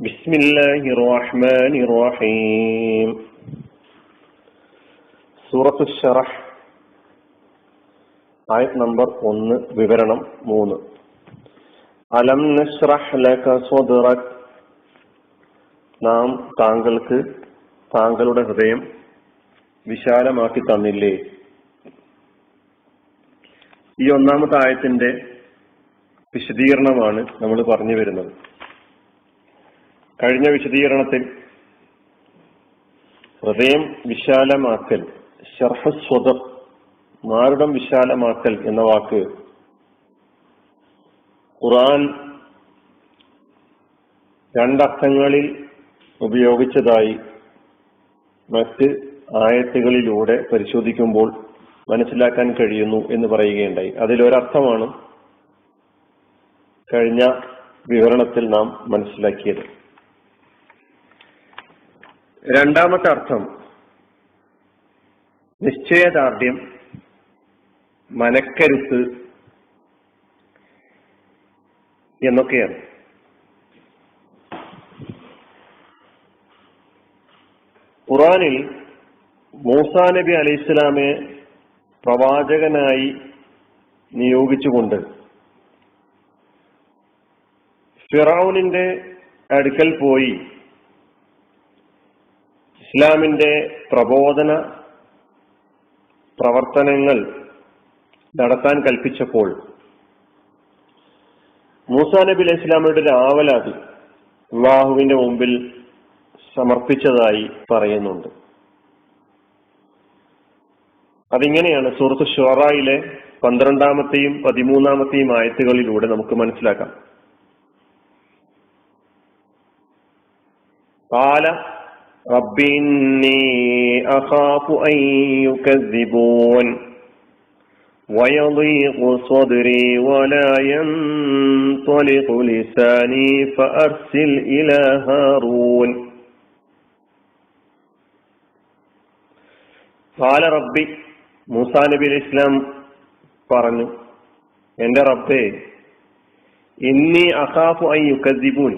بسم الله الرحمن الرحيم സൂറത്ത് ഷറഹ് ആയത് നമ്പർ ഒന്ന് വിവരണം മൂന്ന് അലം നഷ്റഹ് ലക സ്വദറക് നാം താങ്കൾക്ക് താങ്കളുടെ ഹൃദയം വിശാലമാക്കി തന്നില്ലേ ഈ ഒന്നാമത്തെ ആയത്തിന്റെ വിശദീകരണമാണ് നമ്മൾ പറഞ്ഞു വരുന്നത് കഴിഞ്ഞ വിശദീകരണത്തിൽ ഹൃദയം വിശാലമാക്കൽ ഷർഹസ്വതം മാരുടം വിശാലമാക്കൽ എന്ന വാക്ക് ഖുറാൻ രണ്ടർത്ഥങ്ങളിൽ ഉപയോഗിച്ചതായി മറ്റ് ആയത്തുകളിലൂടെ പരിശോധിക്കുമ്പോൾ മനസ്സിലാക്കാൻ കഴിയുന്നു എന്ന് പറയുകയുണ്ടായി. അതിലൊരർത്ഥമാണ് കഴിഞ്ഞ വിവരണത്തിൽ നാം മനസ്സിലാക്കിയത്. രണ്ടാമത്തെ അർത്ഥം നിശ്ചയദാർഢ്യം മനക്കരുത്ത് എന്നൊക്കെയാണ്. ഖുറാനിൽ മൂസാ നബി അലൈഹി ഇസ്ലാമെ പ്രവാചകനായി നിയോഗിച്ചുകൊണ്ട് ഫിറൌനിന്റെ അടുക്കൽ പോയി ഇസ്ലാമിന്റെ പ്രബോധന പ്രവർത്തനങ്ങൾ നടത്താൻ കൽപ്പിച്ചപ്പോൾ മൂസാ നബി അലൈഹി ഇസ്ലാമിയുടെ ഒരു ആവലാതി അള്ളാഹുവിന്റെ മുമ്പിൽ സമർപ്പിച്ചതായി പറയുന്നുണ്ട്. അതിങ്ങനെയാണ് സുഹൃത്ത് ഷുറായിലെ പന്ത്രണ്ടാമത്തെയും പതിമൂന്നാമത്തെയും ആയത്തുകളിലൂടെ നമുക്ക് മനസ്സിലാക്കാം. പാല رب إني أخاف أن يكذبون ويضيق صدري ولا ينطلق لساني فأرسل إلى هارون قال ربي മൂസാ നബി അലൈഹി ഇസ്ലാം പറഞ്ഞു എന്റെ റബ്ബേ ഇന്നി അഖാഫു ഐ യുക്കദ്ദിബൂൻ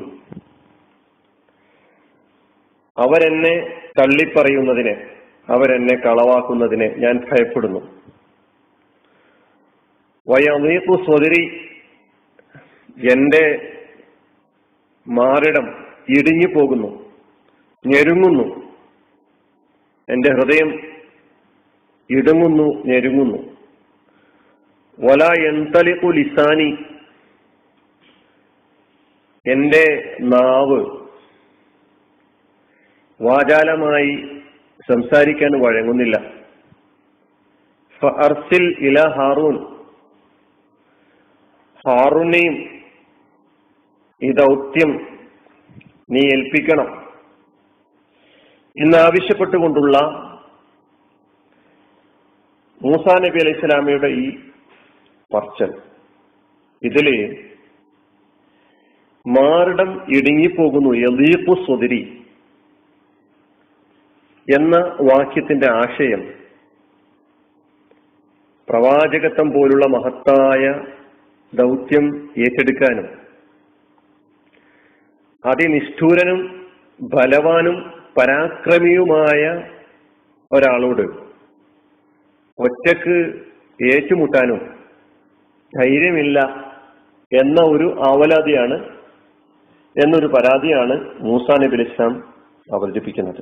അവരെന്നെ തള്ളിപ്പറയുന്നതിനെ അവരെന്നെ കളവാക്കുന്നതിനെ ഞാൻ ഭയപ്പെടുന്നു. വയനീക്കു സ്വതിരി എന്റെ മാറിടം ഇടിഞ്ഞു പോകുന്നു ഞെരുങ്ങുന്നു. എന്റെ ഹൃദയം ഇടുങ്ങുന്നു ഞെരുങ്ങുന്നു. വല എന്തലിക്കു ലിസാനി എന്റെ നാവ് വാചാലമായി സംസാരിക്കാൻ വഴങ്ങുന്നില്ല. അർസിൽ ഇല ഹാറൂൻ. ഹാറൂനെയും ഈ ദൗത്യം നീ ഏൽപ്പിക്കണം. എന്നാവശ്യപ്പെട്ടുകൊണ്ടുള്ള മൂസാ നബി അലൈഹി സ്വലാമയുടെ ഈ പറച്ചൽ. ഇതിൽ മാറിടം ഇടുങ്ങിപ്പോകുന്നു. യദീഖു സ്വതിരി. എന്ന വാക്യത്തിന്റെ ആശയം പ്രവാചകത്വം പോലുള്ള മഹത്തായ ദൗത്യം ഏറ്റെടുക്കാനും അതിനിഷ്ഠൂരനും ബലവാനും പരാക്രമിയുമായ ഒരാളോട് ഒറ്റയ്ക്ക് ഏറ്റുമുട്ടാനും ധൈര്യമില്ല എന്ന ഒരു ആവലാതിയാണ് എന്നൊരു പരാതിയാണ് മൂസാ നബി ഇസ്ലാം അവതരിപ്പിക്കുന്നത്.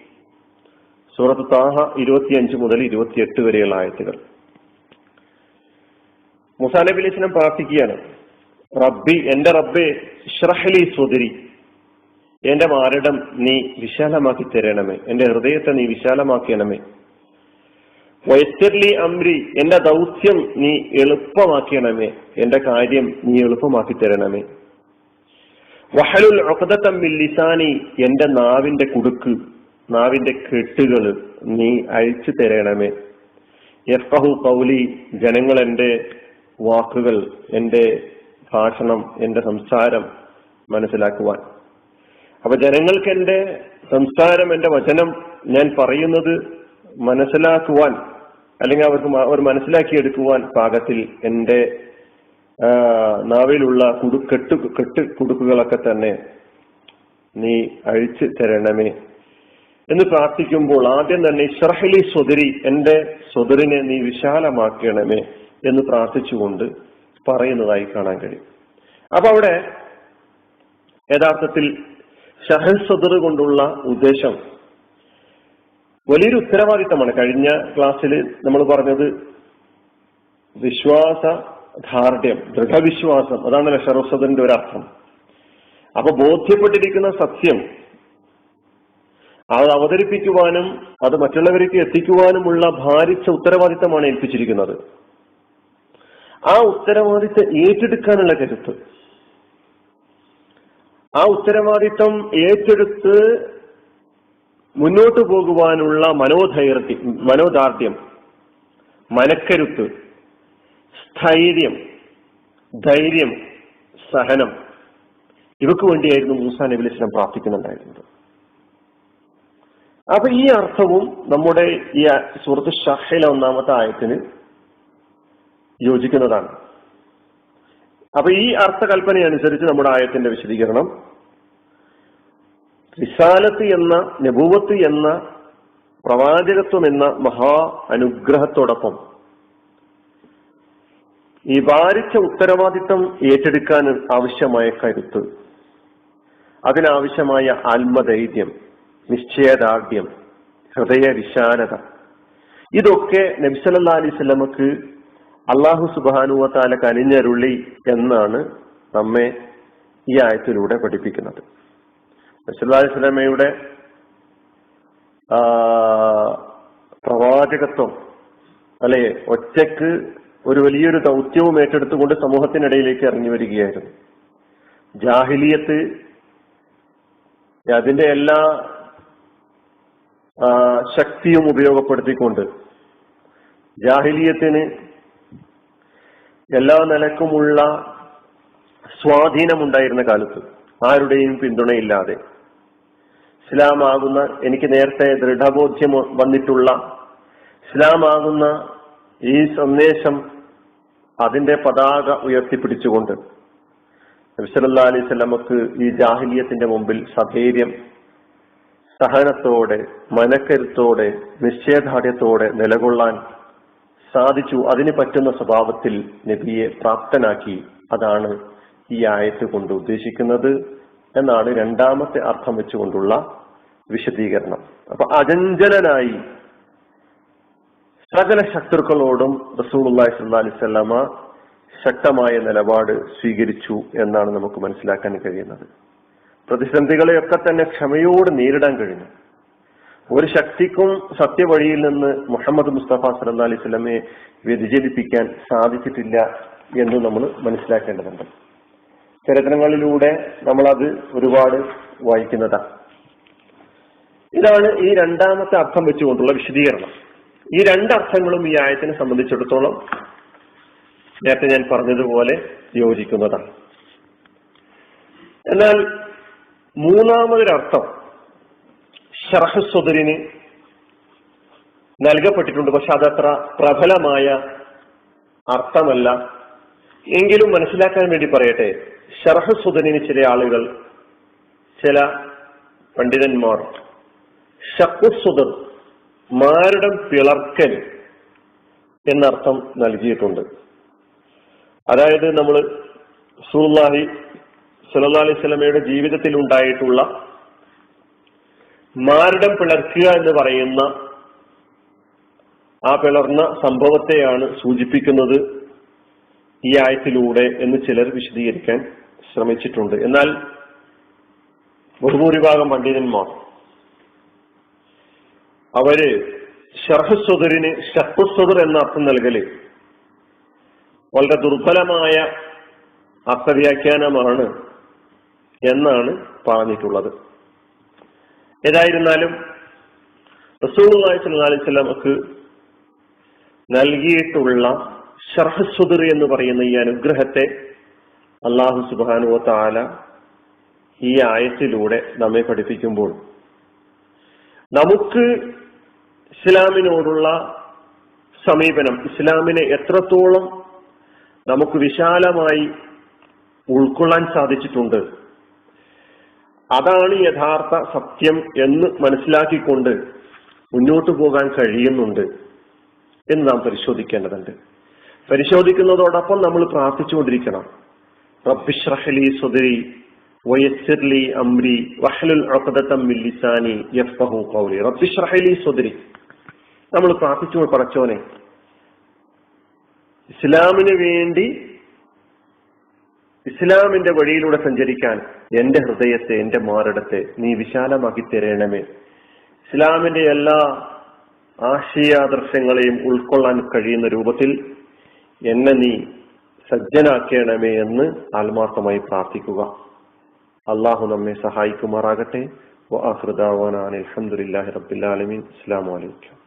സൂറത്ത് താഹ ഇരുപത്തിയഞ്ച് മുതൽ ഇരുപത്തിയെട്ട് വരെയുള്ള ആയത്തുകൾ. മുസാ നബി പ്രാർത്ഥിക്കുകയാണ് റബ്ബി എന്റെ റബ്ബെ ഷ്രഹലി സ്വതിരി എന്റെ മാരടം നീ വിശാലമാക്കി തരണമേ. എന്റെ ഹൃദയത്തെ നീ വിശാലമാക്കണമേ. വൈത്തർലി അമ്രി എന്റെ ദൗത്യം നീ എളുപ്പമാക്കണമേ. എന്റെ കാര്യം നീ എളുപ്പമാക്കി തരണമേ. വഹലുൽ ഒക്കതത്തമ്മിൽ ലിസാനി എന്റെ നാവിന്റെ കുടുക്ക് നാവിന്റെ കെട്ടുകൾ നീ അഴിച്ചു തരണമേ. യഫഹു കൗലി ജനങ്ങൾ എന്റെ വാക്കുകൾ എന്റെ ഭാഷണം എന്റെ സംസാരം മനസ്സിലാക്കുവാൻ. അപ്പൊ ജനങ്ങൾക്ക് എന്റെ സംസാരം എന്റെ വചനം ഞാൻ പറയുന്നത് മനസ്സിലാക്കുവാൻ അല്ലെങ്കിൽ അവർക്ക് അവർ മനസ്സിലാക്കിയെടുക്കുവാൻ പാകത്തിൽ എന്റെ നാവിലുള്ള കുടു കെട്ട് കുടുക്കുകളൊക്കെ തന്നെ നീ അഴിച്ചു തരണമേ. എന്ന് പ്രാർത്ഥിക്കുമ്പോൾ ആദ്യം തന്നെ ഇഷ്റഹലി സ്വദരി എന്റെ സ്വദറിനെ നീ വിശാലമാക്കണമേ എന്ന് പ്രാർത്ഥിച്ചുകൊണ്ട് പറയുന്നതായി കാണാൻ കഴിയും. അപ്പൊ അവിടെ യഥാർത്ഥത്തിൽ ഷഹൽ സദർ കൊണ്ടുള്ള ഉദ്ദേശം വലിയൊരു ഉത്തരവാദിത്തമാണ്. കഴിഞ്ഞ ക്ലാസ്സിൽ നമ്മൾ പറഞ്ഞത് വിശ്വാസ ധാർഢ്യം ദൃഢവിശ്വാസം അതാണ് ഷറഫ്സദറിന്റെ ഒരു അർത്ഥം. അപ്പൊ ബോധ്യപ്പെട്ടിരിക്കുന്ന സത്യം അത് അവതരിപ്പിക്കുവാനും അത് മറ്റുള്ളവർക്ക് എത്തിക്കുവാനുമുള്ള ഭാരിച്ച ഉത്തരവാദിത്തമാണ് ഏൽപ്പിച്ചിരിക്കുന്നത്. ആ ഉത്തരവാദിത്തം ഏറ്റെടുക്കാനുള്ള കരുത്ത്. ആ ഉത്തരവാദിത്തം ഏറ്റെടുത്ത് മുന്നോട്ടു പോകുവാനുള്ള മനോധൈർത്തി മനോദാർഢ്യം മനക്കരുത്ത് സ്ഥൈര്യം ധൈര്യം സഹനം ഇവക്ക് വേണ്ടിയായിരുന്നു മൂസാ നബി ഇസ്ലാം പ്രാർത്ഥിക്കുന്നുണ്ടായിരുന്നത്. അപ്പൊ ഈ അർത്ഥവും നമ്മുടെ ഈ സുഹൃത്ത് ഷഹയിലെ ഒന്നാമത്തെ ആയത്തിന് യോജിക്കുന്നതാണ്. അപ്പൊ ഈ അർത്ഥകൽപ്പന അനുസരിച്ച് നമ്മുടെ ആയത്തിന്റെ വിശദീകരണം. റിസാലത്ത് എന്ന നബൂവത്ത് എന്ന പ്രവാചകത്വം എന്ന മഹാ അനുഗ്രഹത്തോടൊപ്പം ഈ വാരിച്ച ഉത്തരവാദിത്തം ഏറ്റെടുക്കാൻ ആവശ്യമായ കരുത്ത് അതിനാവശ്യമായ ആത്മധൈര്യം നിശ്ചയദാർഢ്യം ഹൃദയ വിശാലത ഇതൊക്കെ നബ്സല്ലാ സ്വലമക്ക് അള്ളാഹു സുബാനുവത്താല കനിഞ്ഞരുളി എന്നാണ് നമ്മെ ഈ ആയത്തിലൂടെ പഠിപ്പിക്കുന്നത്. നബ്സല്ലാ സ്വലമയുടെ പ്രവാചകത്വം അല്ലെ ഒറ്റയ്ക്ക് ഒരു വലിയൊരു ദൗത്യവും ഏറ്റെടുത്തുകൊണ്ട് സമൂഹത്തിനിടയിലേക്ക് ഇറങ്ങി വരികയായിരുന്നു. ജാഹിലിയത്ത് അതിന്റെ എല്ലാ ശക്തിയും ഉപയോഗപ്പെടുത്തിക്കൊണ്ട് ജാഹിലിയത്തിന് എല്ലാ നിലക്കുമുള്ള സ്വാധീനമുണ്ടായിരുന്ന കാലത്ത് ആരുടെയും പിന്തുണയില്ലാതെ ഇസ്ലാമാകുന്ന എനിക്ക് നേരത്തെ ദൃഢബോധ്യം വന്നിട്ടുള്ള ഇസ്ലാമാകുന്ന ഈ സന്ദേശം അതിന്റെ പതാക ഉയർത്തിപ്പിടിച്ചുകൊണ്ട് നബ്സല്ലാ അലൈഹി സ്വലമക്ക് ഈ ജാഹിലിയത്തിന്റെ മുമ്പിൽ സധൈര്യം സഹനത്തോടെ മനക്കരുത്തോടെ നിശ്ചയദാർഢ്യത്തോടെ നിലകൊള്ളാൻ സാധിച്ചു. അതിന് പറ്റുന്ന സ്വഭാവത്തിൽ നബിയെ പ്രാപ്തനാക്കി അതാണ് ഈ ആയത്ത് കൊണ്ട് ഉദ്ദേശിക്കുന്നത് എന്നാണ് രണ്ടാമത്തെ അർത്ഥം വെച്ചുകൊണ്ടുള്ള വിശദീകരണം. അപ്പൊ അജഞ്ചലനായി സകല ശത്രുക്കളോടും റസൂലി അലൈഹി സ്വല്ലാമ ശക്തമായ നിലപാട് സ്വീകരിച്ചു എന്നാണ് നമുക്ക് മനസ്സിലാക്കാൻ കഴിയുന്നത്. പ്രതിസന്ധികളെയൊക്കെ തന്നെ ക്ഷമയോട് നേരിടാൻ കഴിഞ്ഞു. ഒരു ശക്തിക്കും സത്യവഴിയിൽ നിന്ന് മുഹമ്മദ് മുസ്തഫ സല്ലാ അലൈഹി സ്വലമയെ വ്യതിചലിപ്പിക്കാൻ സാധിച്ചിട്ടില്ല എന്ന് നമ്മൾ മനസ്സിലാക്കേണ്ടതുണ്ട്. ചരിത്രങ്ങളിലൂടെ നമ്മളത് ഒരുപാട് വായിക്കുന്നതാണ് ഇതാണ് ഈ രണ്ടാമത്തെ അർത്ഥം വെച്ചുകൊണ്ടുള്ള വിശദീകരണം. ഈ രണ്ടർത്ഥങ്ങളും ഈ ആയത്തിനെ സംബന്ധിച്ചിടത്തോളം നേരത്തെ ഞാൻ പറഞ്ഞതുപോലെ യോജിക്കുന്നതാണ് എന്നാൽ മൂന്നാമതൊരർത്ഥം ഷറഹസ്വദരിന് നൽകപ്പെട്ടിട്ടുണ്ട്. പക്ഷെ അതത്ര പ്രബലമായ അർത്ഥമല്ല. എങ്കിലും മനസ്സിലാക്കാൻ വേണ്ടി പറയട്ടെ ഷറഹസുദനിന് ചില ആളുകൾ ചില പണ്ഡിതന്മാർ ഷക്കുസുദർ മാരടം പിളർക്കൽ എന്നർത്ഥം നൽകിയിട്ടുണ്ട്. അതായത് നമ്മൾ സൂല്ലാഹി സല്ലാ അലൈഹി സ്വലമയുടെ ജീവിതത്തിൽ ഉണ്ടായിട്ടുള്ള മാരടം പിളർക്കുക എന്ന് പറയുന്ന ആ പിളർന്ന സംഭവത്തെയാണ് സൂചിപ്പിക്കുന്നത് ഈ ആയത്തിലൂടെ എന്ന് ചിലർ വിശദീകരിക്കാൻ ശ്രമിച്ചിട്ടുണ്ട്. എന്നാൽ ബഹുഭൂരിഭാഗം പണ്ഡിതന്മാർ അവർ ഷർഹസ്വദറിന് ഷർഹസ്വദർ എന്ന അർത്ഥം നൽകൽ വളരെ ദുർബലമായ അർത്ഥവ്യാഖ്യാനമാണ് എന്നാണ് പറഞ്ഞിട്ടുള്ളത്. ഏതായിരുന്നാലും റസൂലുള്ളാഹി അലിസ്ലാമക്ക് നൽകിയിട്ടുള്ള ഷർഹസുദർ എന്ന് പറയുന്ന ഈ അനുഗ്രഹത്തെ അള്ളാഹു സുബാനുവ താല ഈ ആയത്തിലൂടെ നമ്മെ പഠിപ്പിക്കുമ്പോൾ നമുക്ക് ഇസ്ലാമിനോടുള്ള സമീപനം ഇസ്ലാമിനെ എത്രത്തോളം നമുക്ക് വിശാലമായി ഉൾക്കൊള്ളാൻ സാധിച്ചിട്ടുണ്ട് അതാണ് യഥാർത്ഥ സത്യം എന്ന് മനസ്സിലാക്കിക്കൊണ്ട് മുന്നോട്ട് പോകാൻ കഴിയുന്നുണ്ട് എന്ന് നാം പരിശോധിക്കേണ്ടതുണ്ട്. പരിശോധിക്കുന്നതോടൊപ്പം നമ്മൾ പ്രാർത്ഥിച്ചുകൊണ്ടിരിക്കണം. റബ്ബിഷ്റഹലി സുദരി വയസ്സിർലി അംരി വഹലുൽ മില്ലിസാനി യഫ്ഖഹു ഖൗലി. റബ്ബിഷ്റഹലി സുദരി. നമ്മൾ പ്രാർത്ഥിച്ചു പറച്ചോനെ ഇസ്ലാമിന് വേണ്ടി ഇസ്ലാമിന്റെ വഴിയിലൂടെ സഞ്ചരിക്കാൻ എന്റെ ഹൃദയത്തെ എന്റെ മാറിടത്തെ നീ വിശാലമാക്കി തരണമേ. ഇസ്ലാമിന്റെ എല്ലാ ആശയാദർശങ്ങളെയും ഉൾക്കൊള്ളാൻ കഴിയുന്ന രൂപത്തിൽ എന്നെ നീ സജ്ജനാക്കണമേ എന്ന് ആത്മാർത്ഥമായി പ്രാർത്ഥിക്കുക. അള്ളാഹു നമ്മെ സഹായിക്കുമാറാകട്ടെ. അലഹമുല്ലാഹി റബ്ബിലാലമീൻ അസ്സാം വലൈക്കും